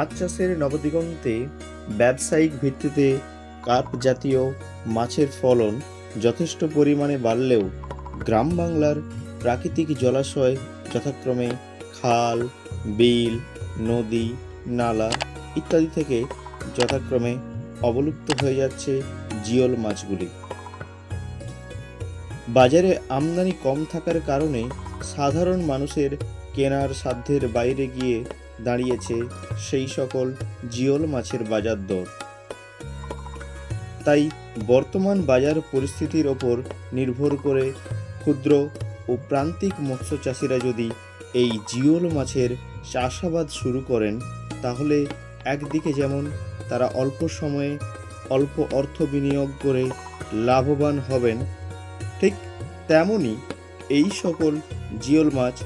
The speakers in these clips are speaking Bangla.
মাছ চাষের নবদিগন্তে ব্যবসায়িক ভিত্তিতে কার্প জাতীয় মাছের ফলন যথেষ্ট পরিমাণে বাড়লেও গ্রাম বাংলার প্রাকৃতিক জলাশয় যথাক্রমে খাল, বিল, নদী, নালা ইত্যাদি থেকে যথাক্রমে অবলুপ্ত হয়ে যাচ্ছে জিওল মাছগুলি। বাজারে আমদানি কম থাকার কারণে সাধারণ মানুষের কেনার সাধ্যের বাইরে গিয়ে দাঁড়িয়েছে সেই সকল জিওল মাছের বাজার দর। তাই বর্তমান বাজার পরিস্থিতির ওপর নির্ভর করে ক্ষুদ্র ও প্রান্তিক মৎস্য চাষিরা যদি এই জিওল মাছের চাষাবাদ শুরু করেন, তাহলে একদিকে যেমন তারা অল্প সময়ে অল্প অর্থ বিনিয়োগ করে লাভবান হবেন, ঠিক তেমনই এই সকল জিওল মাছ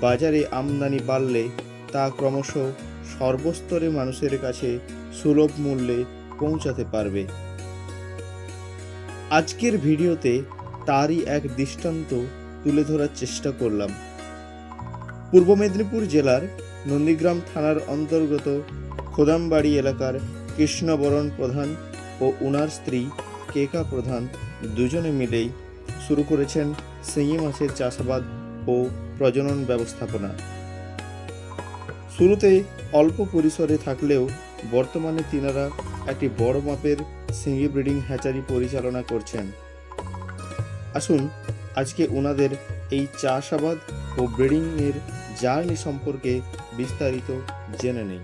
বাজারে আমদানি বাড়লে তা ক্রমশ সর্বস্তরে মানুষের কাছে সুলভ মূল্যে পৌঁছাতে পারবে। আজকের ভিডিওতে তারই এক দৃষ্টান্ত তুলে ধরার চেষ্টা করলাম। পূর্ব মেদিনীপুর জেলার নন্দীগ্রাম থানার অন্তর্গত খোদামবাড়ি এলাকার কৃষ্ণবরণ প্রধান ও উনার স্ত্রী কেকা প্রধান দুজনে মিলেই শুরু করেছেন শিঙি মাছের চাষাবাদ ও প্রজনন ব্যবস্থাপনা। শুরুতে অল্প পরিসরে থাকলেও বর্তমানে তিনারা একটি বড় মাপের সিঙ্গি ব্রিডিং হ্যাচারি পরিচালনা করছেন। আসুন, আজকে ওনাদের এই চাষাবাদ ও ব্রিডিংয়ের জার্নি সম্পর্কে বিস্তারিত জেনে নেই।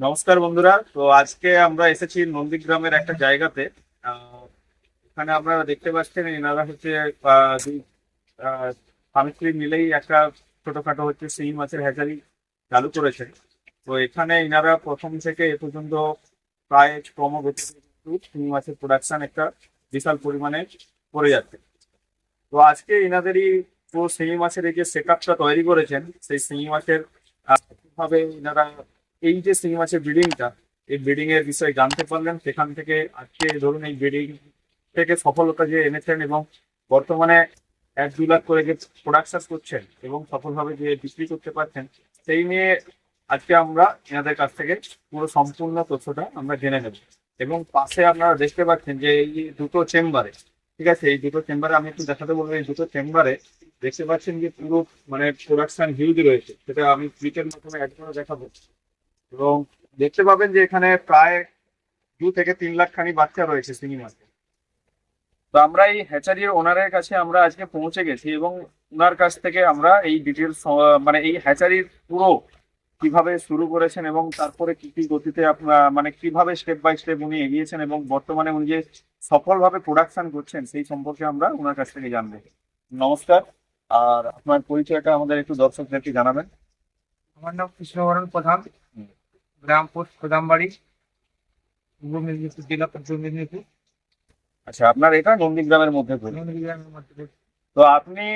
নমস্কার বন্ধুরা। তো আজকে আমরা এসেছি নন্দীগ্রামের একটা জায়গাতে। এখানে আপনারা দেখতে পাচ্ছেন এনারা হচ্ছে স্বামী স্ত্রী মিলেই একটা ছোটখাটো হচ্ছে শিঙি মাছের হ্যাচারি চালু করেছে তো এখানে এনারা প্রথম থেকে এ পর্যন্ত প্রায় ক্রমগতিতে শিঙি মাছের প্রোডাকশন একটা বিশাল পরিমাণে করে যাচ্ছে। তো আজকে এনাদেরই পুরো শিঙি মাছের এই যে সেট তৈরি করেছেন, সেই শিঙি মাছের কীভাবে এনারা এই যে শিঙি মাছের ব্রিডিংটা এই ব্রিডিং এর বিষয়ে জানতে পারলেন, সেখান থেকে আজকে ধরুন এই ব্রিডিং থেকে সফলতা যে এনেছেন এবং বর্তমানে এক দু লাখ করে যে প্রোডাকশন করছেন এবং সফলভাবে যে বিক্রি করতে পারছেন, সেই নিয়ে আজকে আমরা এনাদের কাছ থেকে পুরো সম্পূর্ণ তথ্যটা আমরা জেনে নেব। এবং পাশে আপনারা দেখতে পাচ্ছেন যে এই দুটো চেম্বারে ঠিক আছে? এই দুটো চেম্বারে আমি একটু দেখাতে বলব, এই দুটো চেম্বারে দেখতে পাচ্ছেন যে পুরো মানে প্রোডাকশন হিউজ রয়েছে। সেটা আমি টুইটের মাধ্যমে একবার দেখাবো। এবং দেখতে পাবেন যে এখানে প্রায় দু থেকে তিন লাখ খানি বাচ্চা রয়েছে সিঙ্গি মাছে তো আমরা এই হ্যাচারির ওনারের কাছে আমরা আজকে পৌঁছে গেছি এবং ওনার কাছ থেকে আমরা এই ডিটেলস মানে এই হ্যাচারির পুরো কীভাবে শুরু করেছেন এবং তারপরে কি কি গতিতে আপনার মানে কীভাবে স্টেপ বাই স্টেপ উনি এগিয়েছেন এবং বর্তমানে উনি যে সফলভাবে প্রোডাকশন করছেন সেই সম্পর্কে আমরা ওনার কাছ থেকে জানব। নমস্কার আর আপনার পরিচয়টা আমাদের একটু দর্শকদেরকে জানাবেন। আমার নাম কৃষ্ণবরণ প্রধান। গ্রাম পোস্ট প্রধানবাড়ি পূর্ব মেদিনীপুর জেলা পূর্ব মেদিনীপুর। আচ্ছা আপনার এটা নন্দীগ্রামের মধ্যে পড়ে। নন্দীগ্রামের মধ্যে পড়ছে। তো আপনি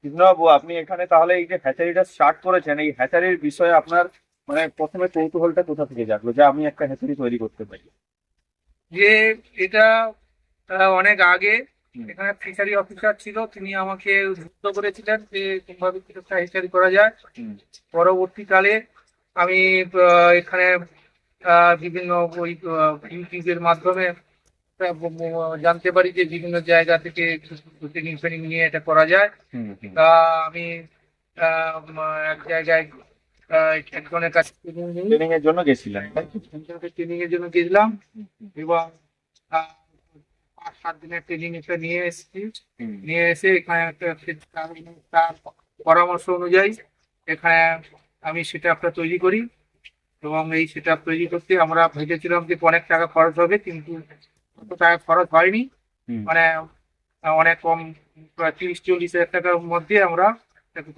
কৃষ্ণবাবু আপনি এখানে তাহলে এই যে হ্যাচারিটা স্টার্ট করেছেন এই হ্যাচারির বিষয়ে আপনার মানে প্রথমে কৌতূহলটা কোথা থেকে জাগলো যে আমি একটা হ্যাচারি তৈরি করতে পারি? যে এটা অনেক আগে এখানে ফিশারি অফিসার ছিল তিনি আমাকে উদ্বুদ্ধ করেছিলেন যে কীভাবে কিছু হেচারি করা যায়। পরবর্তীকালে আমি এখানে বিভিন্ন ওই ইউটিউবের মাধ্যমে জানতে পারি যে বিভিন্ন জায়গা থেকে ট্রেনিং ফ্রেনিং নিয়ে এটা করা যায়। তা আমি এক জায়গায় একজনের কাছে ট্রেনিং এর জন্য গেছিলেন তাই ট্রেনিং এর জন্য গেছিলাম এবং পাঁচ সাত দিনের ট্রেনিং একটা নিয়ে এসেছি। নিয়ে এসে এখানে একটা তার পরামর্শ অনুযায়ী এখানে আমি সেট তৈরি করি এবং এই সেট তৈরি করতে আমরা ভেবেছিলাম যে অনেক টাকা খরচ হবে কিন্তু অত টাকা খরচ হয়নি। মানে অনেক কম তিরিশ চল্লিশ হাজার টাকার মধ্যে আমরা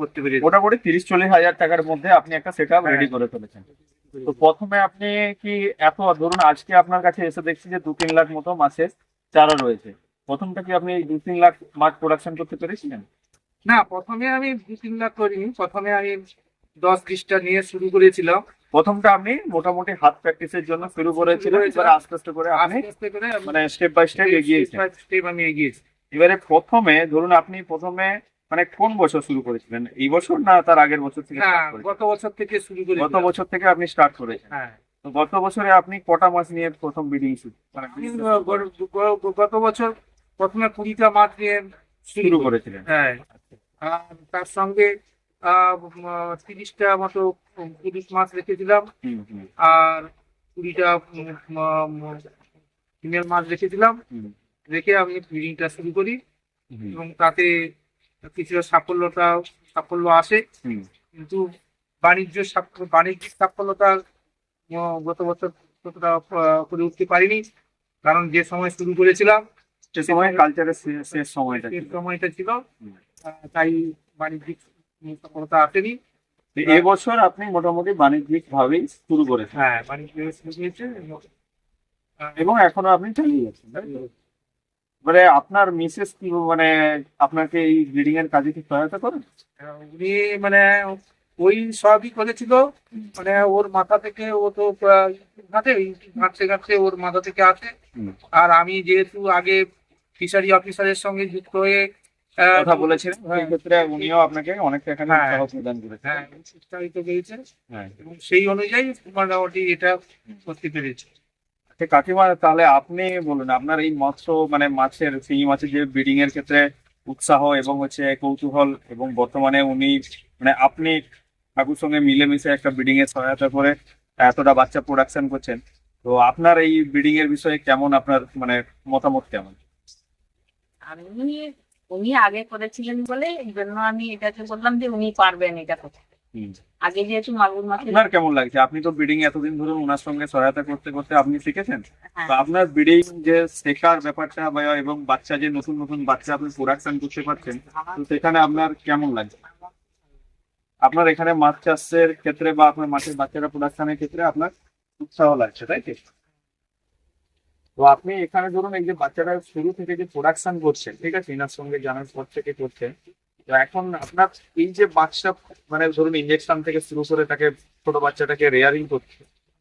করতে পেরেছি। মোটামুটি তিরিশ চল্লিশ হাজার টাকার মধ্যে আপনি একটা সেট হ্যাঁ। রেডি করে ফেলেছেন। তো প্রথমে আপনি কি এত ধরুন আজকে আপনার কাছে এসে দেখছি যে দু তিন লাখ মতো মাছের চারা রয়েছে। প্রথমটা কি আপনি দু তিন লাখ মাছ প্রোডাকশন করতে পেরেছিলেন? না প্রথমে আমি দু তিন লাখ করিনি। প্রথমে আমি দশ বিশটা নিয়ে শুরু করেছিলাম। প্রথমটা আপনি মোটামুটি হাত প্র্যাকটিসের জন্য শুরু করেছিলাম। এবার আস্তে আস্তে করে আস্তে করে মানে স্টেপ বাই স্টেপ এগিয়েছেন স্টেপ আমি এগিয়েছি এবারে প্রথমে ধরুন আপনি প্রথমে মানে কোন বছর শুরু করেছিলেন? এই বছর না তার আগের বছর থেকে? গত বছর থেকে শুরু করে গত বছর থেকে আপনি স্টার্ট করেছেন। হ্যাঁ। তো গত বছরে আপনি কটা মাছ নিয়ে প্রথম বিডিং শুরু মানে আমি গত বছর প্রথমে কুড়িটা মাছ নিয়ে শুরু করেছিলেন। হ্যাঁ। আর তার সঙ্গে তিরিশটা মতো তিরিশ মাছ রেখেছিলাম। আর কুড়িটা ফিমেল মাছ রেখেছিলাম। রেখে আমি ব্রিডিংটা শুরু করি। এবং তাতে কিছুটা সাফল্যতা সাফল্য আসে। কিন্তু বাণিজ্য বাণিজ্যিক সাফল্যতা গত বছর ততটা করে উঠতে পারিনি। কারণ যে সময় শুরু করেছিলাম সে সময় কালচারের শেষ সময়টা সেই ছিল। সময়টা ছিল। তাই বাণিজ্যিক সফলতা আসেনি। এবছর আপনি মোটামুটি বাণিজ্যিক ভাবেই শুরু করেছেন। হ্যাঁ বাণিজ্য শুরু হয়েছে এবং, এখনও আপনি চালিয়ে যাচ্ছেন তো? আপনার মিসেস কি মানে আপনাকে এই ব্রিডিং এর কাজে কি সহায়তা করেন উনি মানে ওই সবই করেছিল। মানে ওর মাথা থেকে ও তো ঘাটে ঘাটতে ঘাটতে ওর মাথা থেকে আসে। আর আমি যেহেতু আগে ফিশারি অফিসারের সঙ্গে যুক্ত হয়ে কথা বলেছিলেন হ্যাঁ। সেই ক্ষেত্রে উনিও আপনাকে অনেকটা এখানে হ্যাঁ। উৎসাহ প্রদান করেছেন। হ্যাঁ উৎসাহিত পেয়েছে হ্যাঁ। এবং সেই অনুযায়ী মোটামুটি এটা করতে পেরেছে। আচ্ছা কাকিমা তাহলে আপনি বলুন আপনার এই মৎস্য মানে মাছের শিঙি মাছের যে ব্রিডিং এর ক্ষেত্রে উৎসাহ এবং হচ্ছে কৌতূহল এবং বর্তমানে উনি মানে আপনি কাকুর সঙ্গে মিলেমিশে একটা ব্রিডিং এর সহায়তা করে এতটা বাচ্চা প্রোডাকশন করছেন। তো আপনার এই ব্রিডিং এর বিষয়ে কেমন আপনার মানে মতামত কেমন? আমি উনি আগে করেছিলেন বলে এই জন্য আমি এটাকে বললাম যে উনি পারবেন এটা করতে। আগে যেহেতু মাগুর মাছের আপনার কেমন লাগছে? আপনি তো ব্রিডিং এতদিন ধরে ওনার সঙ্গে সহায়তা করতে করতে আপনি শিখেছেন। হ্যাঁ, তো আপনার ব্রিডিং যে শেখার ব্যাপারটা এবং বাচ্চা যে নতুন নতুন বাচ্চা আপনি প্রোডাকশন করতে পারছেন তো সেখানে আপনার কেমন লাগছে? আপনার এখানে মাছ চাষের ক্ষেত্রে বা আপনার মাছের বাচ্চারা প্রোডাকশনের ক্ষেত্রে আপনার উৎসাহ লাগছে তাই তো? তো আপনি এখানে ধরুন এই যে বাচ্চারা শুরু থেকে যে প্রোডাকশন করছেন ঠিক আছে এনার সঙ্গে জানার পর থেকে করছেন তো এখন আপনার এই যে বাচ্চা মানে ধরুন ইঞ্জেকশন থেকে শুরু করে তাকে ছোট বাচ্চাটাকে রেয়ারিং করছে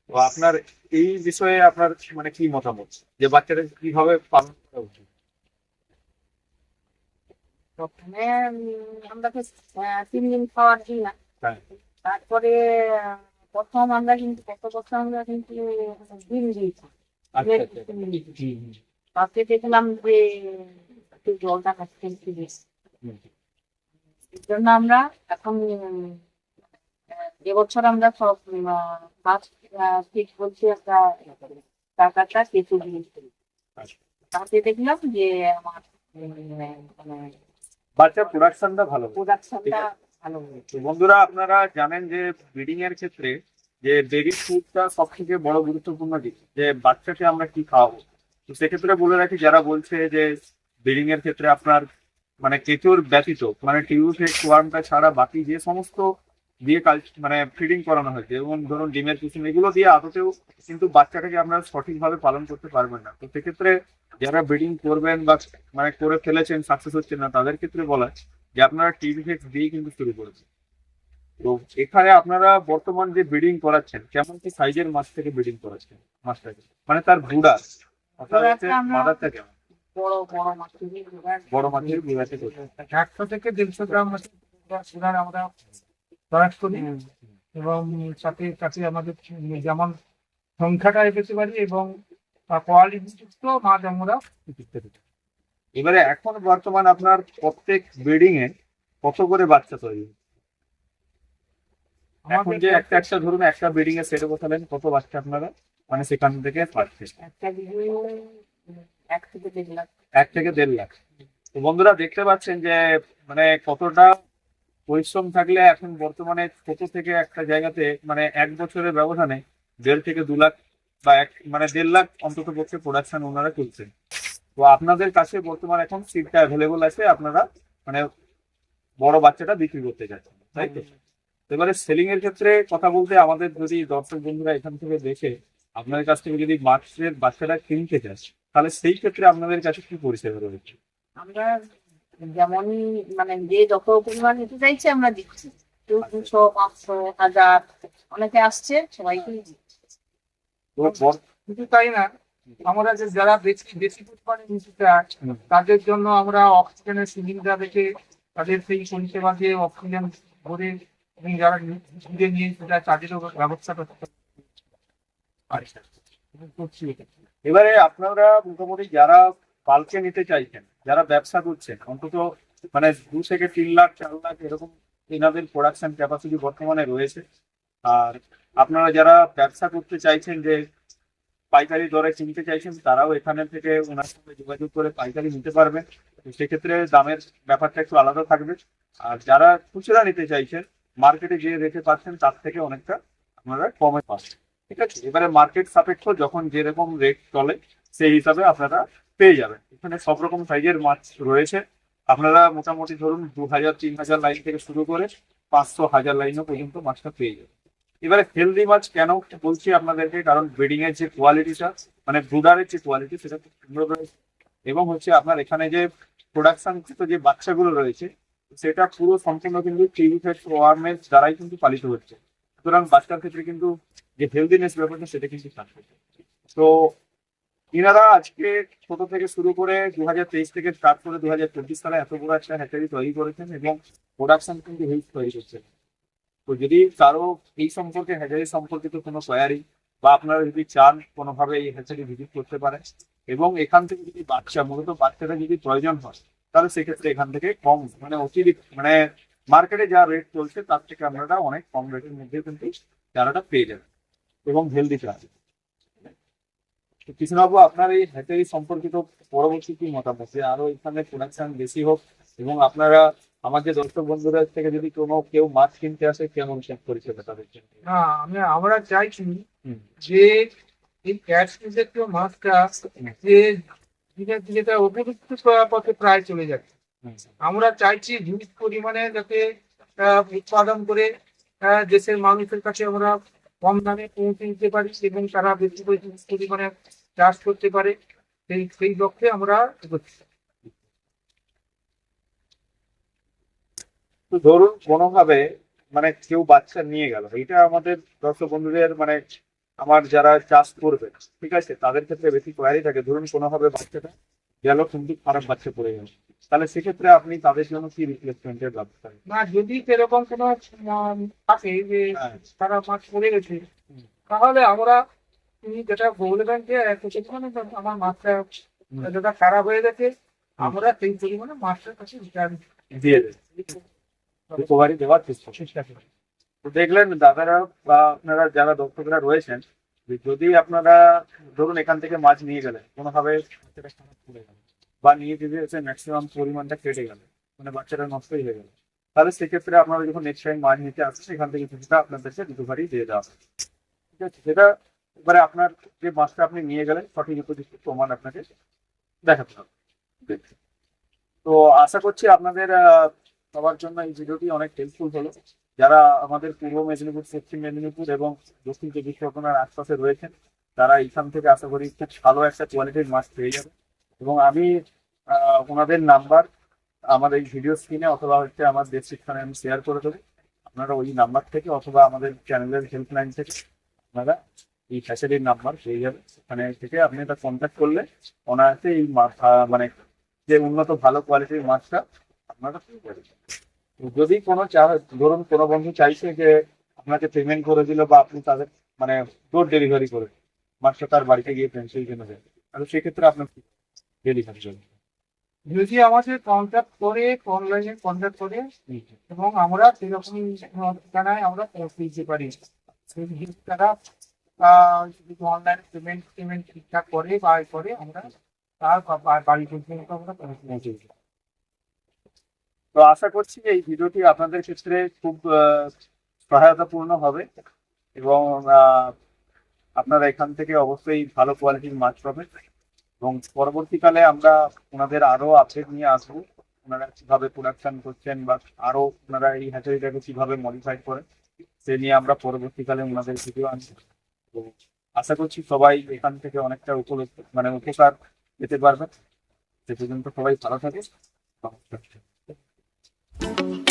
তো আপনার এই বিষয়ে আপনার মানে কি মতামত? যে বাচ্চাটা কীভাবে পালন করা উচিত? প্রথমে আমরা তো তিন দিন খাওয়ার দিই না। হ্যাঁ। তারপরে প্রথম আমরা কিন্তু কত বছর আমরা কিন্তু ডিম দিয়েছি। আচ্ছা আচ্ছা। তাতে দেখলাম যে একটু জলটা বেশি। এর জন্য আমরা এখন এবছর আমরা সব বলছি একটা টাকাটা কেটে দিয়েছি আচ্ছা। তাতে দেখলাম যে আমার মানে বাচ্চার প্রোডাকশনটা ভালো প্রোডাকশনটা ভালো বন্ধুরা আপনারা জানেন যে ব্রিডিং এর ক্ষেত্রে যে বেবি ফুডটা সব থেকে বড় গুরুত্বপূর্ণ দিক, যে বাচ্চাকে আমরা কি খাওয়াবো? তো সেক্ষেত্রে বলে রাখি, যারা বলছে যে ব্রিডিং এর ক্ষেত্রে আপনার মানে কেঁচোর ব্যতীত মানে টিউফেক ওয়ার্মটা ছাড়া বাকি যে সমস্ত দিয়ে কাল মানে ফিডিং করানো হয়েছে এবং ধরুন ডিমের কুসুম, এগুলো দিয়ে আদতেও কিন্তু বাচ্চাটাকে আপনারা সঠিকভাবে পালন করতে পারবেন না। তো সেক্ষেত্রে যারা ব্রিডিং করবেন বা মানে করে ফেলেছেন সাকসেস হচ্ছে না, তাদের ক্ষেত্রে বলা যে আপনারা টিভিফেক্স দিয়ে কিন্তু শুরু করেছেন তো এখানে আপনারা বর্তমান যে ব্রিডিং করাচ্ছেন কেমন কি সাইজের মাছ থেকে ব্রিডিং করাচ্ছেন মাছটাকে? মানে তার অর্থাৎ মাদারটা কেমন? বড় মাছের ব্রুডারটা একশো থেকে দেড়শো গ্রাম সুগার আমরা প্রয়াস করি। এবং সাথে সাথে আমাদের যেমন সংখ্যাটা পেতে পারি এবং মাছ আমরা। এবারে এখন বর্তমান আপনার প্রত্যেক ব্রিডিং এ কত করে বাচ্চা তৈরি? এখন যে একটা একটা ধরুন একটা ব্রিডিং এ সেটে বসালেন কত বাচ্চা আপনারা? মানে সেখান থেকে ভিডিও এক থেকে দেড় লাখ। তো বন্ধুরা দেখতে পাচ্ছেন যে মানে কতটা পরিশ্রম থাকলে এখন বর্তমানে ছোট থেকে একটা জায়গাতে মানে এক বছরের ব্যবধানে দেড় থেকে দু লাখ বা এক মানে দেড় লাখ অন্তত পক্ষে প্রোডাকশন ওনারা তুলছেন তো আপনাদের কাছে বর্তমান এখন সিটটা অ্যাভেলেবল আছে আপনারা মানে বড় বাচ্চাটা বিক্রি করতে যাচ্ছেন তাই তো? এবারে সেলিং এর ক্ষেত্রে কথা বলতে আমাদের যদি দর্শক বন্ধুরা এখান থেকে দেখে আপনাদের কাছ থেকে যদি মাছের বাচ্চাটা কিনতে চাস তাহলে সেই ক্ষেত্রে আপনাদের কাছে কি পরিষেবা রয়েছে? আমরা যেমনই মানে যে যত পরিমাণ নিতে চাইছে আমরা দিচ্ছি। দুশো পাঁচশো হাজার অনেকে আসছে সবাইকে শুধু তাই না আমরা যে যারা বেশি বেশি পরিমাণে নিতে চায়। তাদের জন্য আমরা অক্সিজেনের সিলিন্ডার রেখে তাদের সেই পরিষেবা দিয়ে অক্সিজেন ভরে এবং যারা ঘুরে নিয়ে সেটা চার্জেরও ব্যবস্থা করতে এবারে আপনারা মোটামুটি যারা বাল্কে নিতে চাইছেন, যারা ব্যবসা করছেন, অন্তত মানে দু থেকে তিন লাখ, চার লাখ এরকম এনাদের প্রোডাকশন ক্যাপাসিটি বর্তমানে রয়েছে। আর আপনারা যারা ব্যবসা করতে চাইছেন যে পাইকারি দরে কিনতে চাইছেন, তারাও এখানে থেকে ওনার সঙ্গে যোগাযোগ করে পাইকারি নিতে পারবেন। সেক্ষেত্রে দামের ব্যাপারটা একটু আলাদা থাকবে। আর যারা খুচরা নিতে চাইছেন মার্কেটে যে রেটে পাচ্ছেন, তার থেকে অনেকটা আপনারা কমে পাচ্ছেন। ঠিক আছে? এবারে মার্কেট সাপেক্ষ যখন যেরকম রেট চলে, সেই হিসাবে আপনারা পেয়ে যাবেন। এখানে সব রকম সাইজের মাছ রয়েছে। আপনারা মোটামুটি ধরুন দু হাজার, তিন হাজার লাইন থেকে শুরু করে পাঁচশো, হাজার লাইনও পর্যন্ত মাছটা পেয়ে যাবেন। এবারে হেলদি মাছ কেন বলছি আপনাদেরকে? কারণ ব্রিডিং এর যে কোয়ালিটিটা মানে ব্রুডারের যে কোয়ালিটি সেটা খুব সুন্দর রয়েছে। এবং হচ্ছে আপনার এখানে যে প্রোডাকশন যে বাচ্চাগুলো রয়েছে সেটা পুরো সম্পূর্ণ কিন্তু দ্বারাই কিন্তু পালিত হচ্ছে। সুতরাং বাচ্চার ক্ষেত্রে কিন্তু যে হেলদিনেস ব্যাপারটা সেটা কিন্তু তো ইনারা আজকে ছোট থেকে শুরু করে দু হাজার তেইশ থেকে স্টার্ট করে দু হাজার চব্বিশ সালে এত বড় একটা হ্যাচারি তৈরি করেছেন এবং প্রোডাকশন কিন্তু হিউজ তৈরি করছেন তো যদি কারও এই সম্পর্কে হ্যাচারি সম্পর্কিত কোনো কোয়ারি বা আপনারা যদি চান কোনোভাবে এই হ্যাচারি ভিজিট করতে পারেন এবং এখান থেকে যদি বাচ্চা, মূলত বাচ্চাটা যদি প্রয়োজন হয় তাহলে সেক্ষেত্রে এখান থেকে কম মানে অতিরিক্ত মানে মার্কেটে যা রেট চলছে তার থেকে আপনারা অনেক কম রেটের মধ্যে কিন্তু চারাটা পেয়ে যাবেন এবং হেলদি চারা। কৃষ্ণবাবু আপনার এই হ্যাচারি সম্পর্কিত পরবর্তী কি মতামত? যে আরও এখানে প্রোডাকশন বেশি হোক এবং আপনারা আমার যে দর্শক বন্ধুরা থেকে যদি কোনো কেউ মাছ কিনতে আসে কেমন চেক পরিষেবা তাদের জন্য? না আমি আমরা চাইছি। যে এই ক্যাশ জাতীয় মাছটা যে ধীরে ধীরে তার উপযুক্ত পথে প্রায় চলে যাচ্ছে। আমরা চাইছি হিউজ পরিমাণে যাতে উৎপাদন করে দেশের মানুষের কাছে আমরা কম দামে পৌঁছে দিতে পারি এবং তারা বেশি পরি- পরিমাণে চাষ করতে পারে। সেই সেই লক্ষ্যে আমরা এগোচ্ছি। তো ধরুন কোনোভাবে মানে কেউ বাচ্চা নিয়ে গেল। এটা আমাদের দর্শক বন্ধুদের মানে আমার যারা চাষ করবে ঠিক আছে? তাদের ক্ষেত্রে বেশি কোয়ারি থাকে। ধরুন কোনোভাবে বাচ্চাটা গেল কিন্তু খারাপ বাচ্চা পড়ে গেল। তাহলে সেক্ষেত্রে আপনি তাদের জন্য কি রিপ্লেসমেন্টের ব্যবস্থা না যদি সেরকম কোনো থাকে যে হ্যাঁ। তারা মাছ পড়ে গেছে তাহলে আমরা তুমি যেটা বলবেন যে আমার মাছটা যেটা খারাপ হয়ে গেছে আমরা সেই পরিমাণে মাছটার কাছে দিয়ে দেবে। দেওয়ার চেষ্টা চেষ্টা করি দেখলেন দাদারা বা আপনারা যারা দর্শকরা রয়েছেন, যদি আপনারা ধরুন এখান থেকে মাছ নিয়ে গেলেন, কোনোভাবে বা নিয়ে যদি এসে ম্যাক্সিমাম পরিমাণটা কেটে গেল মানে বাচ্চাটা নষ্টই হয়ে গেল, তাহলে সেক্ষেত্রে আপনারা যখন নেক্সট টাইম মাছ নিতে আসেন সেখান থেকে কিছুটা আপনাদেরকে রিকভারি দিয়ে দেওয়া হবে। ঠিক আছে? সেটা এবারে আপনার যে মাছটা আপনি নিয়ে গেলেন, সঠিক উপযুক্ত প্রমাণ আপনাকে দেখাতে হবে। তো আশা করছি আপনাদের সবার জন্য এই ভিডিওটি অনেক হেল্পফুল হলো। যারা আমাদের পূর্ব মেদিনীপুর, পশ্চিম মেদিনীপুর এবং দক্ষিণ চব্বিশ পরগনার আশপাশে রয়েছেন, তারা এখান থেকে আশা করি খুব ভালো একটা কোয়ালিটির মাছ পেয়ে যাবে। এবং আমি ওনাদের নাম্বার আমার এই ভিডিও স্ক্রিনে অথবা হচ্ছে আমার ডেসক্রিপশনে আমি শেয়ার করে দেবো। আপনারা ওই নাম্বার থেকে অথবা আমাদের চ্যানেলের হেল্পলাইন থেকে আপনারা এই ফ্যাসিলিটির নাম্বার পেয়ে যাবে সেখানে থেকে আপনি এটা কন্ট্যাক্ট করলে অনায়াসে এই মানে যে উন্নত ভালো কোয়ালিটির মাছটা আপনারা পেয়ে যাবেন। যদি কোনো ধরুন কোনো বন্ধু চাইছে যে আপনাকে পেমেন্ট করে দিল বা আপনি তাদের মানে ডোর ডেলিভারি করে মাছটা তার বাড়িতে গিয়ে পেন্সিল কিনে দেন তাহলে সেক্ষেত্রে আপনার ডেলিভারি জন্য যদি আমাদের কন্ট্যাক্ট করে অনলাইনে কন্ট্যাক্ট করে, এবং আমরা সেরকম ঠিকানায় আমরা দিতে পারি তারা অনলাইন পেমেন্ট পেমেন্ট ঠিকঠাক করে বা করে, আমরা তার বাড়ি পর্যন্ত আমরা পৌঁছে দিতে। তো আশা করছি এই ভিডিওটি আপনাদের ক্ষেত্রে খুব সহায়তাপূর্ণ হবে এবং আপনারা এখান থেকে অবশ্যই ভালো কোয়ালিটির মাছ পাবেন এবং পরবর্তীকালে আমরা ওনাদের আরও আপডেট নিয়ে আসব। ওনারা কীভাবে প্রোডাকশন করছেন বা আরও ওনারা এই হ্যাচারিটাকে কীভাবে মডিফাই করেন, সে নিয়ে আমরা পরবর্তীকালে ওনাদের ভিডিও আনব। তো আশা করছি সবাই এখান থেকে অনেকটা উপলব্ধ মানে উপকার পেতে পারবেন। সে পর্যন্ত সবাই ভালো থাকে নমস্কার। Bye.